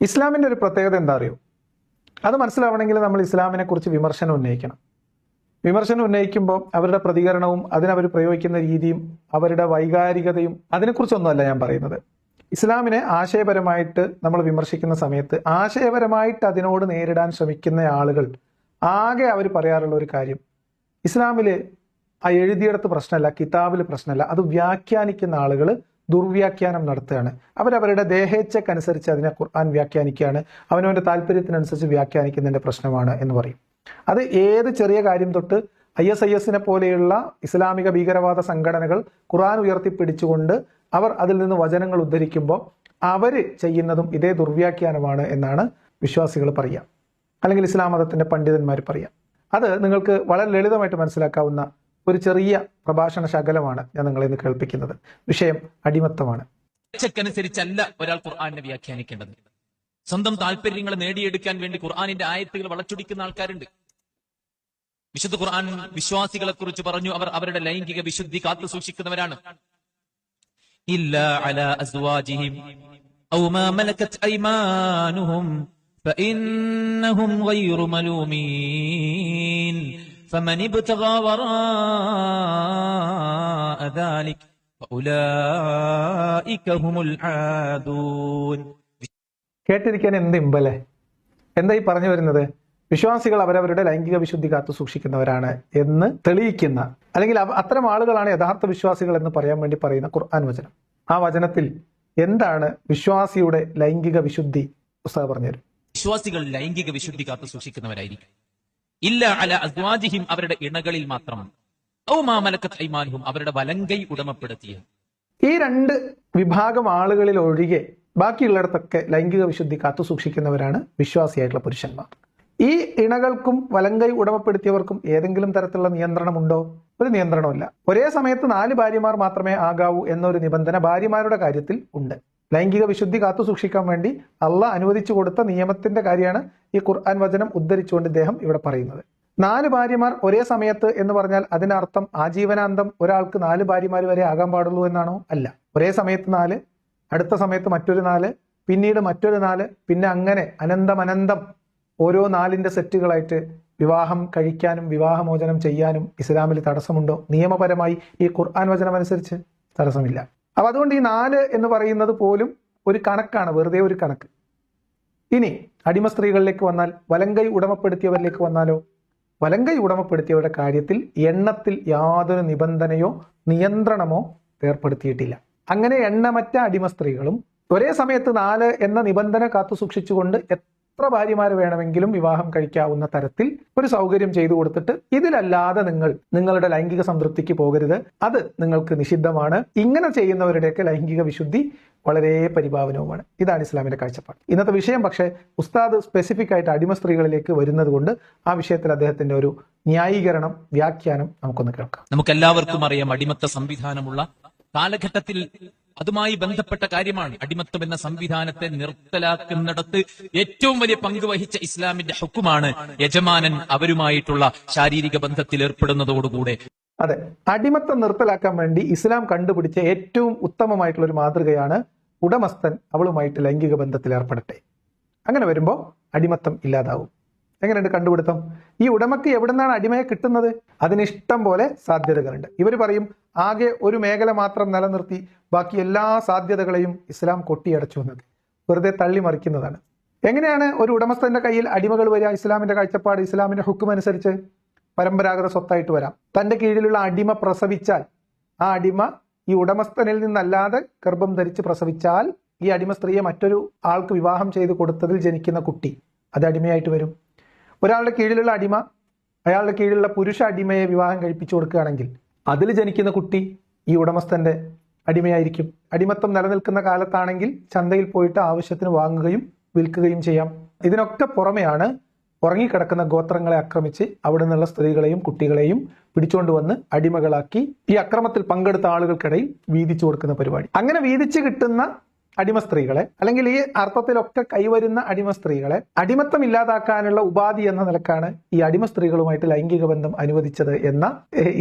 ഇസ്ലാമിന്റെ ഒരു പ്രത്യേകത എന്താ അറിയോ? അത് മനസ്സിലാവണമെങ്കിൽ നമ്മൾ ഇസ്ലാമിനെ കുറിച്ച് വിമർശനം ഉന്നയിക്കണം. വിമർശനം ഉന്നയിക്കുമ്പോൾ അവരുടെ പ്രതികരണവും അതിനവർ പ്രയോഗിക്കുന്ന രീതിയും അവരുടെ വൈകാരികതയും അതിനെക്കുറിച്ചൊന്നുമല്ല ഞാൻ പറയുന്നത്. ഇസ്ലാമിനെ ആശയപരമായിട്ട് നമ്മൾ വിമർശിക്കുന്ന സമയത്ത് ആശയപരമായിട്ട് അതിനോട് നേരിടാൻ ശ്രമിക്കുന്ന ആളുകൾ ആകെ അവർ പറയാറുള്ള ഒരു കാര്യം ഇസ്ലാമിൽ ആ എഴുതിയെടുത്ത് പ്രശ്നമല്ല കിതാബിൽ പ്രശ്നമല്ല അത് വ്യാഖ്യാനിക്കുന്ന ആളുകൾ ദുർവ്യാഖ്യാനം നടത്തുകയാണ്. അവരവരുടെ ദേഹേച്ഛക്കനുസരിച്ച് അതിനെ ഖുർആൻ വ്യാഖ്യാനിക്കുകയാണ്. അവനവന്റെ താല്പര്യത്തിനനുസരിച്ച് വ്യാഖ്യാനിക്കുന്നതിന്റെ പ്രശ്നമാണ് എന്ന് പറയും. അത് ഏത് ചെറിയ കാര്യം തൊട്ട് ഐ എസ് ഐ എസിനെ പോലെയുള്ള ഇസ്ലാമിക ഭീകരവാദ സംഘടനകൾ ഖുർആൻ ഉയർത്തിപ്പിടിച്ചുകൊണ്ട് അവർ അതിൽ നിന്ന് വചനങ്ങൾ ഉദ്ധരിക്കുമ്പോൾ അവർ ചെയ്യുന്നതും ഇതേ ദുർവ്യാഖ്യാനമാണ് എന്നാണ് വിശ്വാസികൾ പറയുക. അല്ലെങ്കിൽ ഇസ്ലാം മതത്തിന്റെ പണ്ഡിതന്മാർ പറയുക. അത് നിങ്ങൾക്ക് വളരെ ലളിതമായിട്ട് മനസ്സിലാക്കാവുന്ന ഒരു ചെറിയ പ്രഭാഷണ ശകലമാണ് ഞാൻ നിങ്ങളെ ഇന്ന് കേൾപ്പിക്കുന്നത്. വിഷയം അടിമത്തമാണ്. അനുസരിച്ചല്ല ഒരാൾ ഖുർആാനിനെ വ്യാഖ്യാനിക്കേണ്ടത്. സ്വന്തം താല്പര്യങ്ങളെ നേടിയെടുക്കാൻ വേണ്ടി ഖുർആാനിന്റെ ആയത്തുകൾ വളച്ചൊടിക്കുന്ന ആൾക്കാരുണ്ട്. വിശുദ്ധ ഖുർആൻ വിശ്വാസികളെ കുറിച്ച് പറഞ്ഞു അവർ അവരുടെ ലൈംഗിക വിശുദ്ധി കാത്തു സൂക്ഷിക്കുന്നവരാണ്. ഇല്ല അസ്വാജിഹിം ഔ മാ ഫഇന്നഹും ഗൈറു കേട്ടിരിക്കാൻ എന്ത് ഇമ്പല്ലേ? എന്താ ഈ പറഞ്ഞു വരുന്നത്? വിശ്വാസികൾ അവരവരുടെ ലൈംഗിക വിശുദ്ധി കാത്തു സൂക്ഷിക്കുന്നവരാണ് എന്ന് തെളിയിക്കുന്ന അല്ലെങ്കിൽ അത്തരം ആളുകളാണ് യഥാർത്ഥ വിശ്വാസികൾ എന്ന് പറയാൻ വേണ്ടി പറയുന്ന ഖുർആൻ വചനം. ആ വചനത്തിൽ എന്താണ് വിശ്വാസിയുടെ ലൈംഗിക വിശുദ്ധി? പുസ്തകം പറഞ്ഞുതരും വിശ്വാസികൾ ലൈംഗിക വിശുദ്ധി കാത്തു സൂക്ഷിക്കുന്നവരായിരിക്കും. ഇല്ല അല അസ്വാജിഹിം അവരുടെ ഇണകളിൽ മാത്രം. ഔ മാ മലക്കത്ത് ഐമാനുഹും അവരുടെ വലങ്കൈ ഉടമപ്പെടുത്തിയ. ഈ രണ്ട് വിഭാഗം ആളുകളിൽ ഒഴികെ ബാക്കിയുള്ളിടത്തൊക്കെ ലൈംഗിക വിശുദ്ധി കാത്തു സൂക്ഷിക്കുന്നവരാണ് വിശ്വാസിയായിട്ടുള്ള പുരുഷന്മാർ. ഈ ഇണകൾക്കും വലങ്കൈ ഉടമപ്പെടുത്തിയവർക്കും ഏതെങ്കിലും തരത്തിലുള്ള നിയന്ത്രണമുണ്ടോ? ഒരു നിയന്ത്രണമില്ല ഒരേ സമയത്ത് നാല് ഭാര്യമാർ മാത്രമേ ആകാവൂ എന്നൊരു നിബന്ധന ഭാര്യമാരുടെ കാര്യത്തിൽ ഉണ്ട്. ലൈംഗിക വിശുദ്ധി കാത്തു സൂക്ഷിക്കാൻ വേണ്ടി അള്ളാഹ് അനുവദിച്ചു കൊടുത്ത നിയമത്തിന്റെ കാര്യമാണ് ഈ ഖുർആൻ വചനം ഉദ്ധരിച്ചുകൊണ്ട് ഇദ്ദേഹം ഇവിടെ പറയുന്നത്. നാല് ഭാര്യമാർ ഒരേ സമയത്ത് എന്ന് പറഞ്ഞാൽ അതിനർത്ഥം ആജീവനാന്തം ഒരാൾക്ക് നാല് ഭാര്യമാർ വരെ ആകാൻ പാടുള്ളൂ എന്നാണോ? അല്ല. ഒരേ സമയത്ത് നാല് അടുത്ത സമയത്ത് മറ്റൊരു നാല് പിന്നീട് മറ്റൊരു നാല് പിന്നെ അങ്ങനെ അനന്തം അനന്തം ഓരോ നാലിന്റെ സെറ്റുകളായിട്ട് വിവാഹം കഴിക്കാനും വിവാഹമോചനം ചെയ്യാനും ഇസ്ലാമിൽ തടസ്സമുണ്ടോ? നിയമപരമായി ഈ ഖുർആൻ വചനം അനുസരിച്ച് തടസ്സമില്ല. അപ്പൊ അതുകൊണ്ട് ഈ നാല് എന്ന് പറയുന്നത് പോലും ഒരു കണക്കാണ് വെറുതെ ഒരു കണക്ക്. ഇനി അടിമ സ്ത്രീകളിലേക്ക് വന്നാൽ വലങ്കൈ ഉടമപ്പെടുത്തിയവരിലേക്ക് വന്നാലോ? വലങ്കൈ ഉടമപ്പെടുത്തിയവരുടെ കാര്യത്തിൽ എണ്ണത്തിൽ യാതൊരു നിബന്ധനയോ നിയന്ത്രണമോ ഏർപ്പെടുത്തിയിട്ടില്ല. അങ്ങനെ എണ്ണമറ്റ അടിമ സ്ത്രീകളും ഒരേ സമയത്ത് നാല് എന്ന നിബന്ധന കാത്തു സൂക്ഷിച്ചുകൊണ്ട് എത്ര ഭാര്യമാര് വേണമെങ്കിലും വിവാഹം കഴിക്കാവുന്ന തരത്തിൽ ഒരു സൗകര്യം ചെയ്തു കൊടുത്തിട്ട് ഇതിലല്ലാതെ നിങ്ങൾ നിങ്ങളുടെ ലൈംഗിക സംതൃപ്തിക്ക് പോകരുത്. അത് നിങ്ങൾക്ക് നിഷിദ്ധമാണ്. ഇങ്ങനെ ചെയ്യുന്നവരുടെയൊക്കെ ലൈംഗിക വിശുദ്ധി വളരെ പരിഭാവനവുമാണ്. ഇതാണ് ഇസ്ലാമിന്റെ കാഴ്ചപ്പാട്. ഇന്നത്തെ വിഷയം പക്ഷേ ഉസ്താദ് സ്പെസിഫിക് ആയിട്ട് അടിമ സ്ത്രീകളിലേക്ക് വരുന്നത് കൊണ്ട് ആ വിഷയത്തിൽ അദ്ദേഹത്തിന്റെ ഒരു ന്യായീകരണം വ്യാഖ്യാനം നമുക്കൊന്ന് കേൾക്കാം. നമുക്ക് എല്ലാവർക്കും അറിയാം അടിമത്ത സംവിധാനമുള്ള കാലഘട്ടത്തിൽ അതുമായി ബന്ധപ്പെട്ട കാര്യമാണ് അടിമത്തം എന്ന സംവിധാനത്തെ നിർത്തലാക്കുന്നിടത്ത് ഏറ്റവും വലിയ പങ്ക് വഹിച്ച ഇസ്ലാമിന്റെ ഹുക്കുമാണ് യജമാനൻ അവരുമായിട്ടുള്ള ശാരീരിക ബന്ധത്തിൽ ഏർപ്പെടുന്നതോടുകൂടെ. അതെ അടിമത്തം നിർത്തലാക്കാൻ വേണ്ടി ഇസ്ലാം കണ്ടുപിടിച്ച ഏറ്റവും ഉത്തമമായിട്ടുള്ള ഒരു മാതൃകയാണ് ഉടമസ്ഥൻ അവളുമായിട്ട് ലൈംഗിക ബന്ധത്തിൽ ഏർപ്പെടട്ടെ. അങ്ങനെ വരുമ്പോൾ അടിമത്തം ഇല്ലാതാവും. എങ്ങനെയുണ്ട് കണ്ടുപിടുത്തം? ഈ ഉടമയ്ക്ക് എവിടെ നിന്നാണ് അടിമയെ കിട്ടുന്നത്? അതിന് ഇഷ്ടം പോലെ സാധ്യതകളുണ്ട്. ഇവർ പറയും ആകെ ഒരു മേഖല മാത്രം നിലനിർത്തി ബാക്കി എല്ലാ സാധ്യതകളെയും ഇസ്ലാം കൊട്ടിയടച്ചു എന്നത്. വെറുതെ തള്ളി മറിക്കുന്നതാണ്. എങ്ങനെയാണ് ഒരു ഉടമസ്ഥന്റെ കയ്യിൽ അടിമകൾ വരിക? ഇസ്ലാമിന്റെ കാഴ്ചപ്പാട് ഇസ്ലാമിന്റെ ഹുക്കും അനുസരിച്ച് പരമ്പരാഗത സ്വത്തായിട്ട് വരാം. തന്റെ കീഴിലുള്ള അടിമ പ്രസവിച്ചാൽ ആ അടിമ ഈ ഉടമസ്ഥനിൽ നിന്നല്ലാതെ ഗർഭം ധരിച്ച് പ്രസവിച്ചാൽ ഈ അടിമ സ്ത്രീയെ മറ്റൊരു ആൾക്ക് വിവാഹം ചെയ്ത് കൊടുത്തതിൽ ജനിക്കുന്ന കുട്ടി അത് അടിമയായിട്ട് വരും. ഒരാളുടെ കീഴിലുള്ള അടിമ അയാളുടെ കീഴിലുള്ള പുരുഷ അടിമയെ വിവാഹം കഴിപ്പിച്ചു കൊടുക്കുകയാണെങ്കിൽ അതിൽ ജനിക്കുന്ന കുട്ടി ഈ ഉടമസ്ഥന്റെ അടിമയായിരിക്കും. അടിമത്തം നിലനിൽക്കുന്ന കാലത്താണെങ്കിൽ ചന്തയിൽ പോയിട്ട് ആവശ്യത്തിന് വാങ്ങുകയും വിൽക്കുകയും ചെയ്യാം. ഇതിനൊക്കെ പുറമെയാണ് ഉറങ്ങിക്കിടക്കുന്ന ഗോത്രങ്ങളെ ആക്രമിച്ച് അവിടെ നിന്നുള്ള സ്ത്രീകളെയും കുട്ടികളെയും പിടിച്ചുകൊണ്ടുവന്ന് അടിമകളാക്കി ഈ അക്രമത്തിൽ പങ്കെടുത്ത ആളുകൾക്കിടയിൽ വീതിച്ചു കൊടുക്കുന്ന പരിപാടി. അങ്ങനെ വീതിച്ചു കിട്ടുന്ന അടിമ സ്ത്രീകളെ അല്ലെങ്കിൽ ഈ അർത്ഥത്തിലൊക്കെ കൈവരുന്ന അടിമ സ്ത്രീകളെ അടിമത്തം ഇല്ലാതാക്കാനുള്ള ഉപാധി എന്ന നിലക്കാണ് ഈ അടിമ സ്ത്രീകളുമായിട്ട് ലൈംഗിക ബന്ധം അനുവദിച്ചത് എന്ന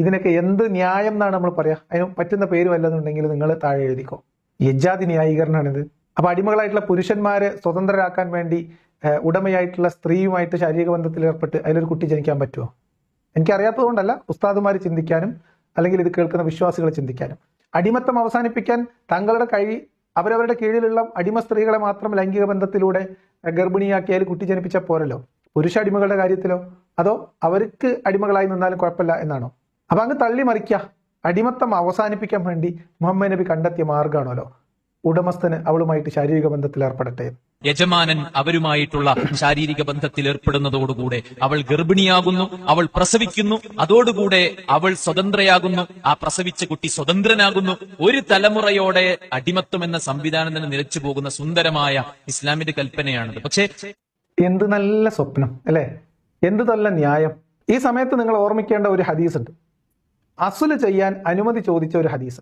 ഇതിനൊക്കെ എന്ത് ന്യായം എന്നാണ് നമ്മൾ പറയാ. അതിന് പറ്റുന്ന പേര് വല്ലതുണ്ടെങ്കിൽ നിങ്ങൾ താഴെ എഴുതിക്കോ. യജാതി ന്യായീകരണമാണിത് അപ്പൊ അടിമകളായിട്ടുള്ള പുരുഷന്മാരെ സ്വതന്ത്രരാക്കാൻ വേണ്ടി ഉടമയായിട്ടുള്ള സ്ത്രീയുമായിട്ട് ശാരീരിക ബന്ധത്തിൽ ഏർപ്പെട്ട് അതിലൊരു കുട്ടി ജനിക്കാൻ പറ്റുമോ എനിക്കറിയാത്തതുകൊണ്ടല്ല ഉസ്താദുമാർ ചിന്തിക്കാനും അല്ലെങ്കിൽ ഇത് കേൾക്കുന്ന വിശ്വാസികളെ ചിന്തിക്കാനും. അടിമത്തം അവസാനിപ്പിക്കാൻ തങ്ങളുടെ കഴി അവരവരുടെ കീഴിലുള്ള അടിമ സ്ത്രീകളെ മാത്രം ലൈംഗിക ബന്ധത്തിലൂടെ ഗർഭിണിയാക്കിയാൽ കുട്ടി ജനിപ്പിച്ച പോരല്ലോ? പുരുഷ അടിമകളുടെ കാര്യത്തിലോ? അതോ അവർക്ക് അടിമകളായി നിന്നാലും കുഴപ്പമില്ല എന്നാണോ? അപ്പൊ അങ്ങ് തള്ളി മറിക്ക അടിമത്തം അവസാനിപ്പിക്കാൻ വേണ്ടി മുഹമ്മദ് നബി കണ്ടെത്തിയ മാർഗമാണല്ലോ ഉടമസ്ഥന് അവളുമായിട്ട് ശാരീരിക ബന്ധത്തിൽ ഏർപ്പെടട്ടെ യജമാനൻ അവരുമായിട്ടുള്ള ശാരീരിക ബന്ധത്തിൽ ഏർപ്പെടുന്നതോടുകൂടെ അവൾ ഗർഭിണിയാകുന്നു അവൾ പ്രസവിക്കുന്നു അതോടുകൂടെ അവൾ സ്വതന്ത്രയാകുന്നു ആ പ്രസവിച്ച കുട്ടി സ്വതന്ത്രനാകുന്നു. ഒരു തലമുറയോടെ അടിമത്വം എന്ന സംവിധാനം തന്നെ നിലച്ചു പോകുന്ന സുന്ദരമായ ഇസ്ലാമിന്റെ കൽപ്പനയാണത്. പക്ഷേ എന്ത് നല്ല സ്വപ്നം അല്ലെ? എന്ത് നല്ല ന്യായം. ഈ സമയത്ത് നിങ്ങൾ ഓർമ്മിക്കേണ്ട ഒരു ഹദീസ് ഉണ്ട് അസുൽ ചെയ്യാൻ അനുമതി ചോദിച്ച ഒരു ഹദീസ്.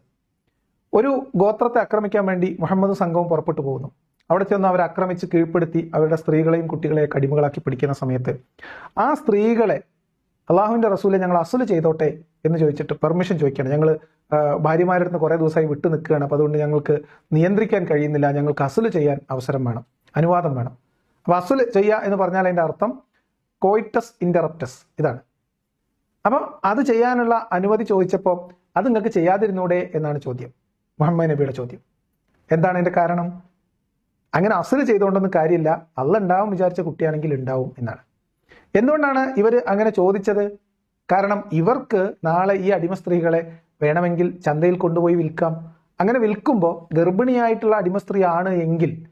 ഒരു ഗോത്രത്തെ ആക്രമിക്കാൻ വേണ്ടി മുഹമ്മദ് സംഘവും പുറപ്പെട്ടു പോകുന്നു. അവിടെ ചെന്ന് അവരെ ആക്രമിച്ച് കീഴ്പ്പെടുത്തി അവരുടെ സ്ത്രീകളെയും കുട്ടികളെയും കടിമകളാക്കി പിടിക്കുന്ന സമയത്ത് ആ സ്ത്രീകളെ അള്ളാഹുവിന്റെ റസൂലെ ഞങ്ങൾ അസുൽ ചെയ്തോട്ടെ എന്ന് ചോദിച്ചിട്ട് പെർമിഷൻ ചോദിക്കുകയാണ്. ഞങ്ങൾ ഭാര്യമാരുടെ അടുത്ത് കുറേ ദിവസമായി വിട്ടു നിൽക്കുകയാണ്. അപ്പോൾ അതുകൊണ്ട് ഞങ്ങൾക്ക് നിയന്ത്രിക്കാൻ കഴിയുന്നില്ല. ഞങ്ങൾക്ക് അസുൽ ചെയ്യാൻ അവസരം വേണം. അനുവാദം വേണം. അപ്പോൾ അസുൽ ചെയ്യുക എന്ന് പറഞ്ഞാൽ അതിന്റെ അർത്ഥം കോയിറ്റസ് ഇന്ററപ്റ്റസ് ഇതാണ്. അപ്പം അത് ചെയ്യാനുള്ള അനുമതി ചോദിച്ചപ്പോൾ അത് നിങ്ങൾക്ക് ചെയ്യാതിരുന്നൂടെ എന്നാണ് ചോദ്യം. മുഹമ്മദ് നബിയുടെ ചോദ്യം. എന്താണ് അതിന്റെ കാരണം? അങ്ങനെ അസുര ചെയ്തുകൊണ്ടൊന്നും കാര്യമില്ല. അള്ള ഉണ്ടാവും വിചാരിച്ച കുട്ടിയാണെങ്കിൽ ഉണ്ടാവും എന്നാണ്. എന്തുകൊണ്ടാണ് ഇവർ അങ്ങനെ ചോദിച്ചത്? കാരണം ഇവർക്ക് നാളെ ഈ അടിമ സ്ത്രീകളെ വേണമെങ്കിൽ ചന്തയിൽ കൊണ്ടുപോയി വിൽക്കാം. അങ്ങനെ വിൽക്കുമ്പോൾ ഗർഭിണിയായിട്ടുള്ള അടിമ സ്ത്രീ ആണ് എങ്കിൽ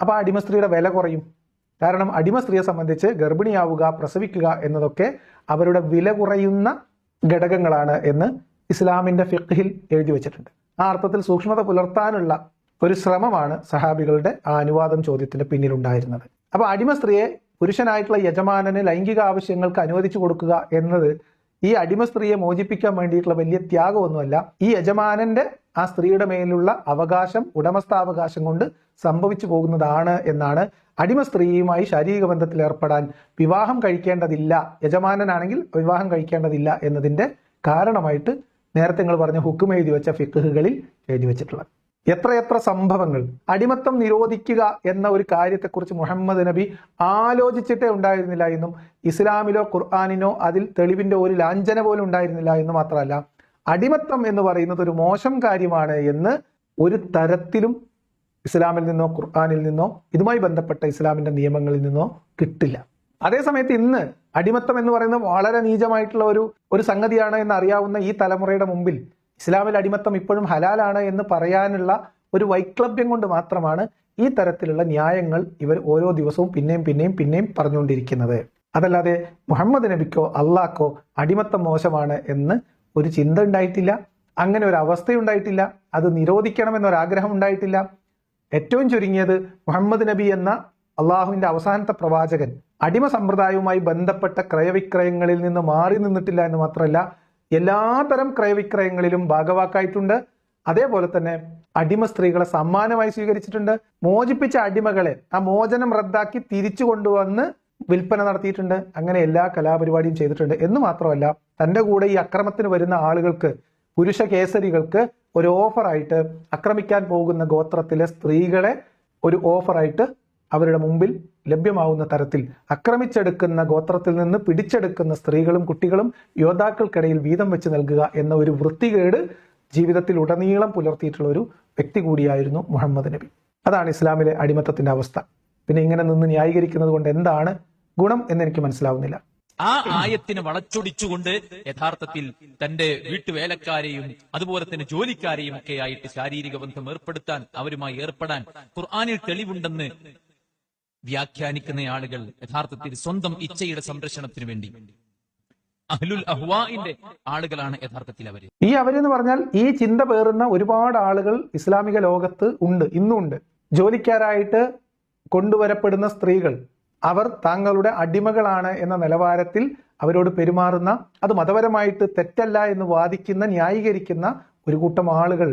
അപ്പോൾ ആ അടിമ സ്ത്രീയുടെ വില കുറയും. കാരണം അടിമ സ്ത്രീയെ സംബന്ധിച്ച് ഗർഭിണിയാവുക പ്രസവിക്കുക എന്നതൊക്കെ അവരുടെ വില കുറയുന്ന ഘടകങ്ങളാണ് എന്ന് ഇസ്ലാമിന്റെ ഫിഖിൽ എഴുതി വെച്ചിട്ടുണ്ട്. ആ അർത്ഥത്തിൽ സൂക്ഷ്മത പുലർത്താനുള്ള ഒരു ശ്രമമാണ് സഹാബികളുടെ ആ അനുവാദം ചോദ്യത്തിന് പിന്നിലുണ്ടായിരുന്നത്. അപ്പൊ അടിമ സ്ത്രീയെ പുരുഷനായിട്ടുള്ള യജമാനന് ലൈംഗിക ആവശ്യങ്ങൾക്ക് അനുവദിച്ചു കൊടുക്കുക എന്നത് ഈ അടിമ സ്ത്രീയെ മോചിപ്പിക്കാൻ വേണ്ടിയിട്ടുള്ള വലിയ ത്യാഗമൊന്നുമല്ല. ഈ യജമാനന്റെ ആ സ്ത്രീയുടെ മേലുള്ള അവകാശം ഉടമസ്ഥാവകാശം കൊണ്ട് സംഭവിച്ചു പോകുന്നതാണ് എന്നാണ് അടിമ സ്ത്രീയുമായി ശാരീരിക ബന്ധത്തിൽ ഏർപ്പെടാൻ വിവാഹം കഴിക്കേണ്ടതില്ല യജമാനനാണെങ്കിൽ വിവാഹം കഴിക്കേണ്ടതില്ല എന്നതിന്റെ കാരണമായിട്ട് നേരത്തെ നിങ്ങൾ പറഞ്ഞ ഹുക്കും എഴുതി വെച്ച ഫിക്കുകളിൽ എഴുതി വെച്ചിട്ടുള്ളത്. എത്രയെത്ര സംഭവങ്ങൾ. അടിമത്തം നിരോധിക്കുക എന്ന ഒരു കാര്യത്തെക്കുറിച്ച് മുഹമ്മദ് നബി ആലോചിച്ചിട്ടേ ഉണ്ടായിരുന്നില്ല എന്നും ഇസ്ലാമിലോ ഖുർആാനിനോ അതിൽ തെളിവിന്റെ ഒരു ലാഞ്ചന പോലും ഉണ്ടായിരുന്നില്ല എന്ന് മാത്രമല്ല അടിമത്തം എന്ന് പറയുന്നത് ഒരു മോശം കാര്യമാണ് എന്ന് ഒരു തരത്തിലും ഇസ്ലാമിൽ നിന്നോ ഖുർആാനിൽ നിന്നോ ഇതുമായി ബന്ധപ്പെട്ട ഇസ്ലാമിന്റെ നിയമങ്ങളിൽ നിന്നോ കിട്ടില്ല. അതേസമയത്ത് ഇന്ന് അടിമത്തം എന്ന് പറയുന്നത് വളരെ നീചമായിട്ടുള്ള ഒരു ഒരു സംഗതിയാണ് എന്ന് അറിയാവുന്ന ഈ തലമുറയുടെ മുമ്പിൽ ഇസ്ലാമിൽ അടിമത്തം ഇപ്പോഴും ഹലാലാണ് എന്ന് പറയാനുള്ള ഒരു വൈക്ലഭ്യം കൊണ്ട് മാത്രമാണ് ഈ തരത്തിലുള്ള ന്യായങ്ങൾ ഇവർ ഓരോ ദിവസവും പിന്നെയും പിന്നെയും പിന്നെയും പറഞ്ഞുകൊണ്ടിരിക്കുന്നത്. അതല്ലാതെ മുഹമ്മദ് നബിക്കോ അള്ളാഹ്ക്കോ അടിമത്തം മോശമാണ് എന്ന് ഒരു ചിന്ത ഉണ്ടായിട്ടില്ല. അങ്ങനെ ഒരു അവസ്ഥയുണ്ടായിട്ടില്ല. അത് നിരോധിക്കണമെന്നൊരാഗ്രഹം ഉണ്ടായിട്ടില്ല. ഏറ്റവും ചുരുങ്ങിയത് മുഹമ്മദ് നബി എന്ന അള്ളാഹുവിന്റെ അവസാനത്തെ പ്രവാചകൻ അടിമ സമ്പ്രദായവുമായി ബന്ധപ്പെട്ട ക്രയവിക്രയങ്ങളിൽ നിന്ന് മാറി നിന്നിട്ടില്ല എന്ന് മാത്രമല്ല എല്ലാതരം ക്രയവിക്രയങ്ങളിലും ഭാഗവാക്കായിട്ടുണ്ട്. അതേപോലെ തന്നെ അടിമ സ്ത്രീകളെ സമ്മാനമായി സ്വീകരിച്ചിട്ടുണ്ട്. മോചിപ്പിച്ച അടിമകളെ ആ മോചനം റദ്ദാക്കി തിരിച്ചു കൊണ്ടുവന്ന് വിൽപ്പന നടത്തിയിട്ടുണ്ട്. അങ്ങനെ എല്ലാ കലാപരിപാടിയും ചെയ്തിട്ടുണ്ട്. എന്ന് മാത്രമല്ല തന്റെ കൂടെ ഈ അക്രമത്തിന് വരുന്ന ആളുകൾക്ക് പുരുഷ കേസരികൾക്ക് ഒരു ഓഫറായിട്ട് ആക്രമിക്കാൻ പോകുന്ന ഗോത്രത്തിലെ സ്ത്രീകളെ ഒരു ഓഫറായിട്ട് അവരുടെ മുമ്പിൽ ലഭ്യമാവുന്ന തരത്തിൽ ആക്രമിച്ചെടുക്കുന്ന ഗോത്രത്തിൽ നിന്ന് പിടിച്ചെടുക്കുന്ന സ്ത്രീകളും കുട്ടികളും യോദ്ധാക്കൾക്കിടയിൽ വീതം വെച്ച് നൽകുക എന്ന ഒരു വൃത്തികേട് ജീവിതത്തിൽ ഉടനീളം പുലർത്തിയിട്ടുള്ള ഒരു വ്യക്തി കൂടിയായിരുന്നു മുഹമ്മദ് നബി. അതാണ് ഇസ്ലാമിലെ അടിമത്തത്തിന്റെ അവസ്ഥ. പിന്നെ ഇങ്ങനെ നിന്ന് ന്യായീകരിക്കുന്നത് കൊണ്ട് എന്താണ് ഗുണം എന്ന് എനിക്ക് മനസ്സിലാവുന്നില്ല. ആ ആയത്തിന് വളച്ചൊടിച്ചുകൊണ്ട് യഥാർത്ഥത്തിൽ തന്റെ വീട്ടുവേലക്കാരെയും അതുപോലെ തന്നെ ജോലിക്കാരെയും ഒക്കെ ആയിട്ട് ശാരീരിക ബന്ധം ഏർപ്പെടുത്താൻ അവരുമായി ഏർപ്പെടാൻ ഖുർആാനിൽ തെളിവുണ്ടെന്ന് വ്യാഖ്യാനിക്കുന്ന ആളുകൾ യഥാർത്ഥത്തിൽ സ്വന്തം ഇച്ഛയുടെ സംരക്ഷണത്തിന് വേണ്ടി. അഹ്ലുൽ അഹ്വാന്റെ ആളുകളാണ് യഥാർത്ഥത്തിൽ അവർ. ഈ അവരെന്ന് പറഞ്ഞാൽ ഈ ചിന്ത പേറുന്ന ഒരുപാട് ആളുകൾ ഇസ്ലാമിക ലോകത്ത് ഉണ്ട് ഇന്നുണ്ട് ജോലിക്കാരായിട്ട് കൊണ്ടുവരപ്പെടുന്ന സ്ത്രീകൾ അവർ താങ്കളുടെ അടിമകളാണ് എന്ന നിലവാരത്തിൽ അവരോട് പെരുമാറുന്ന അത് മതപരമായിട്ട് തെറ്റല്ല എന്ന് വാദിക്കുന്ന ന്യായീകരിക്കുന്ന ഒരു കൂട്ടം ആളുകൾ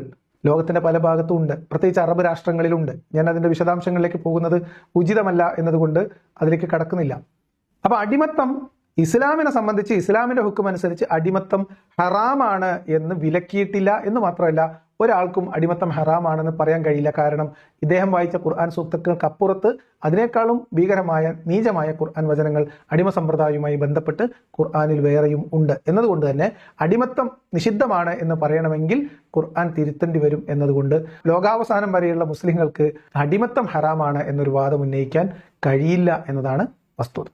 ലോകത്തിന്റെ പല ഭാഗത്തും ഉണ്ട്. പ്രത്യേകിച്ച് അറബ് രാഷ്ട്രങ്ങളിലുണ്ട്. ഞാൻ അതിന്റെ വിശദാംശങ്ങളിലേക്ക് പോകുന്നത് ഉചിതമല്ല എന്നതുകൊണ്ട് അതിലേക്ക് കടക്കുന്നില്ല. അപ്പൊ അടിമത്തം ഇസ്ലാമിനെ സംബന്ധിച്ച് ഇസ്ലാമിന്റെ ഹുക്കും അനുസരിച്ച് അടിമത്തം ഹറാമാണ് എന്ന് വിലക്കിയിട്ടില്ല എന്ന് മാത്രമല്ല ഒരാൾക്കും അടിമത്തം ഹറാമാണെന്ന് പറയാൻ കഴിയില്ല. കാരണം ഇദ്ദേഹം വായിച്ച ഖുർആൻ സൂക്തങ്ങൾക്കപ്പുറത്ത് അതിനേക്കാളും ഭീകരമായ നീചമായ ഖുർആൻ വചനങ്ങൾ അടിമ സമ്പ്രദായവുമായി ബന്ധപ്പെട്ട് ഖുർആാനിൽ വേറെയും ഉണ്ട്. എന്നതുകൊണ്ട് തന്നെ അടിമത്തം നിഷിദ്ധമാണ് എന്ന് പറയണമെങ്കിൽ ഖുർആൻ തിരുത്തേണ്ടി വരും എന്നതുകൊണ്ട് ലോകാവസാനം വരെയുള്ള മുസ്ലിങ്ങൾക്ക് അടിമത്തം ഹറാമാണ് എന്നൊരു വാദം ഉന്നയിക്കാൻ കഴിയില്ല എന്നതാണ് വസ്തുത.